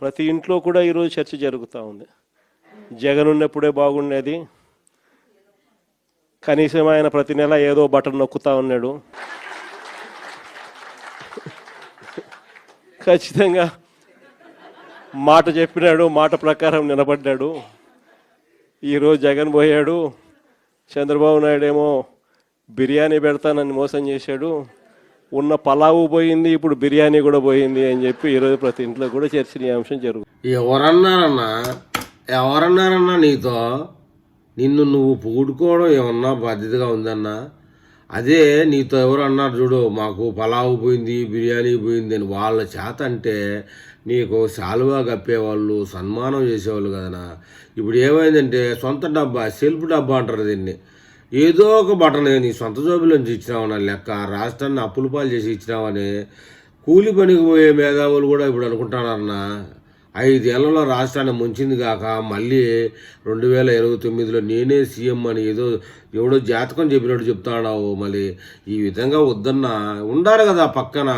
ప్రతి ఇంట్లో కూడా ఈరోజు చర్చ జరుగుతూ ఉంది. జగన్ ఉన్నప్పుడే బాగుండేది. కనీసం ఆయన ప్రతి నెల ఏదో బటన్ నొక్కుతా ఉన్నాడు. ఖచ్చితంగా మాట చెప్పినాడు మాట ప్రకారం నిలబడ్డాడు. ఈరోజు జగన్ పోయాడు. చంద్రబాబు నాయుడు ఏమో బిర్యానీ పెడతానని మోసం చేశాడు. ఉన్న పలావు పోయింది ఇప్పుడు బిర్యానీ కూడా పోయింది అని చెప్పి ఈరోజు ప్రతి ఇంట్లో కూడా చర్చనీయాంశం జరుగుతుంది. ఎవరన్నారన్నా ఎవరన్నారన్నా నీతో నిన్ను నువ్వు పూడుకోవడం ఏమన్నా బాధ్యతగా ఉందన్నా? అదే నీతో ఎవరు అన్నారు చూడు మాకు పలావు పోయింది బిర్యానీ పోయింది అని వాళ్ళ చేత అంటే నీకు శాలువా కప్పేవాళ్ళు సన్మానం చేసేవాళ్ళు కదనా ఇప్పుడు ఏమైందంటే సొంత డబ్బా సెల్ఫ్ డబ్బా అంటారు దీన్ని. ఏదో ఒక బటన్ నీ సొంత జోబులోంచి ఇచ్చినావన్న లెక్క. రాష్ట్రాన్ని అప్పుల పాలు చేసి ఇచ్చినావని కూలి పనికి పోయే మేధావులు కూడా ఇప్పుడు అనుకుంటున్నారన్నా ఐదేళ్ళలో రాష్ట్రాన్ని ముంచింది కాక మళ్ళీ రెండు వేల ఇరవై తొమ్మిదిలో నేనే సీఎం అని ఏదో ఎవడో జాతకం చెప్పినట్టు చెప్తాడావు మళ్ళీ. ఈ విధంగా వద్దన్నా. ఉండాలి కదా పక్కన.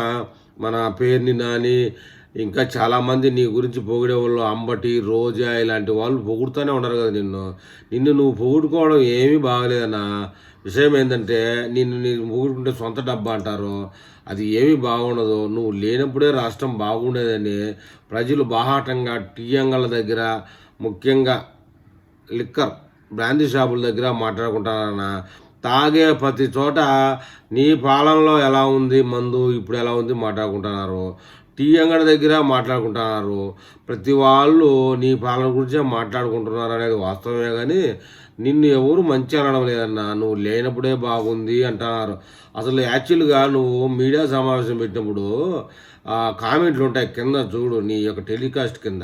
మన పేరుని నాని ఇంకా చాలామంది నీ గురించి పొగిడే వాళ్ళు అంబటి రోజా ఇలాంటి వాళ్ళు పొగుడుతూనే ఉన్నారు కదా నిన్ను. నిన్ను నువ్వు పొగుడుకోవడం ఏమీ బాగలేదన్నా. విషయం ఏంటంటే నిన్ను నేను పొగుడుకుంటే సొంత డబ్బా అంటారు. అది ఏమీ బాగుండదు. నువ్వు లేనప్పుడే రాష్ట్రం బాగుండేదని ప్రజలు బాహాటంగా టీఎంగల దగ్గర ముఖ్యంగా లిక్కర్ బ్రాందీ షాపుల దగ్గర మాట్లాడుకుంటారన్నా. తాగే ప్రతి చోట నీ పాలనలో ఎలా ఉంది మందు ఇప్పుడు ఎలా ఉంది మాట్లాడుకుంటున్నారు. టీ అంగడి దగ్గర మాట్లాడుకుంటున్నారు. ప్రతి వాళ్ళు నీ పాలన గురించే మాట్లాడుకుంటున్నారు అనేది వాస్తవమే కానీ నిన్ను ఎవరు మంచి అనడం లేదన్నా నువ్వు లేనప్పుడే బాగుంది అంటున్నారు. అసలు యాక్చువల్గా నువ్వు మీడియా సమావేశం పెట్టినప్పుడు కామెంట్లు ఉంటాయి కింద చూడు నీ యొక్క టెలికాస్ట్ కింద.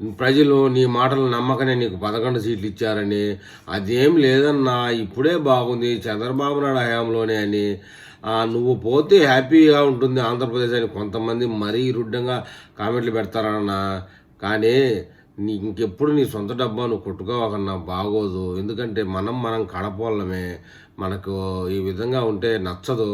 ప్రజలు నీ మాటలు నమ్మకనే నీకు పదకొండు సీట్లు ఇచ్చారని. అదేం లేదన్నా ఇప్పుడే బాగుంది చంద్రబాబు నాయుడు హయాంలోనే అని. నువ్వు పోతే హ్యాపీగా ఉంటుంది ఆంధ్రప్రదేశ్ అని కొంతమంది మరీ రుడ్డంగా కామెంట్లు పెడతారన్నా. కానీ నీ ఇంకెప్పుడు నీ సొంత డబ్బా నువ్వు కొట్టుకోవాలన్నా బాగోదు. ఎందుకంటే మనం మనం కడపోళ్ళమే మనకు ఈ విధంగా ఉంటే నచ్చదు.